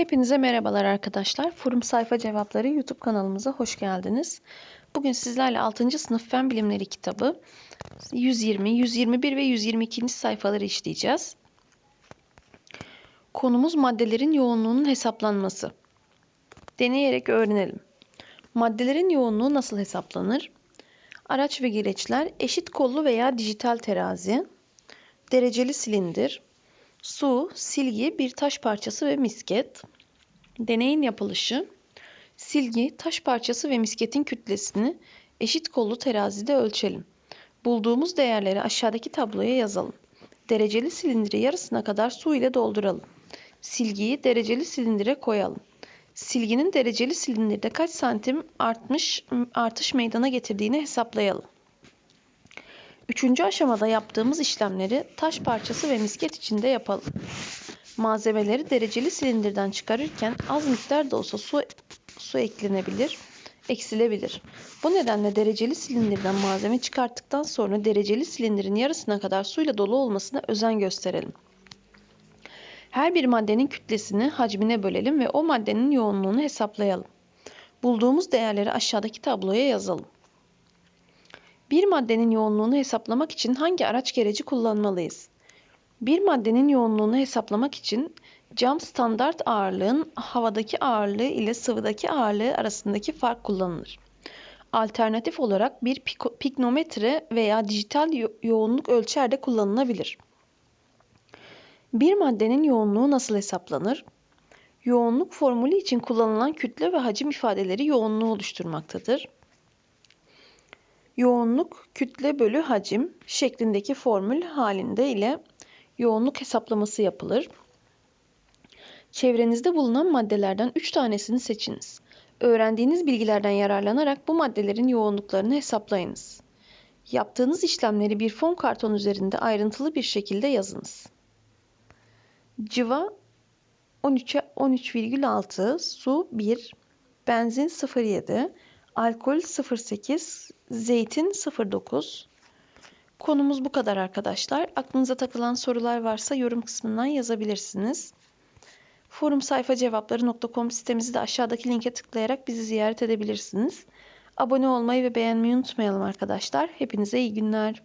Hepinize merhabalar arkadaşlar. Forum Sayfa Cevapları YouTube kanalımıza hoş geldiniz. Bugün sizlerle 6. sınıf Fen Bilimleri kitabı 120, 121 ve 122. sayfaları işleyeceğiz. Konumuz maddelerin yoğunluğunun hesaplanması. Deneyerek öğrenelim. Maddelerin yoğunluğu nasıl hesaplanır? Araç ve gereçler eşit kollu veya dijital terazi, dereceli silindir, su, silgi, bir taş parçası ve misket. Deneyin yapılışı. Silgi, taş parçası ve misketin kütlesini eşit kollu terazide ölçelim. Bulduğumuz değerleri aşağıdaki tabloya yazalım. Dereceli silindiri yarısına kadar su ile dolduralım. Silgiyi dereceli silindire koyalım. Silginin dereceli silindirde kaç santim artmış artış meydana getirdiğini hesaplayalım. Üçüncü aşamada yaptığımız işlemleri taş parçası ve misket içinde yapalım. Malzemeleri dereceli silindirden çıkarırken az miktar da olsa su, su eklenebilir, eksilebilir. Bu nedenle dereceli silindirden malzeme çıkarttıktan sonra dereceli silindirin yarısına kadar suyla dolu olmasına özen gösterelim. Her bir maddenin kütlesini hacmine bölelim ve o maddenin yoğunluğunu hesaplayalım. Bulduğumuz değerleri aşağıdaki tabloya yazalım. Bir maddenin yoğunluğunu hesaplamak için hangi araç gereci kullanmalıyız? Bir maddenin yoğunluğunu hesaplamak için cam standart ağırlığın havadaki ağırlığı ile sıvıdaki ağırlığı arasındaki fark kullanılır. Alternatif olarak bir piknometre veya dijital yoğunluk ölçer de kullanılabilir. Bir maddenin yoğunluğu nasıl hesaplanır? Yoğunluk formülü için kullanılan kütle ve hacim ifadeleri yoğunluğu oluşturmaktadır. Yoğunluk kütle bölü hacim şeklindeki formül halinde ile yoğunluk hesaplaması yapılır. Çevrenizde bulunan maddelerden 3 tanesini seçiniz. Öğrendiğiniz bilgilerden yararlanarak bu maddelerin yoğunluklarını hesaplayınız. Yaptığınız işlemleri bir fon karton üzerinde ayrıntılı bir şekilde yazınız. Civa 13'e 13,6, su 1, benzin 0,7, alkol 0,8, zeytin 0,9. Konumuz bu kadar arkadaşlar. Aklınıza takılan sorular varsa yorum kısmından yazabilirsiniz. Forum sayfa cevapları.com sitemizi de aşağıdaki linke tıklayarak bizi ziyaret edebilirsiniz. Abone olmayı ve beğenmeyi unutmayalım arkadaşlar. Hepinize iyi günler.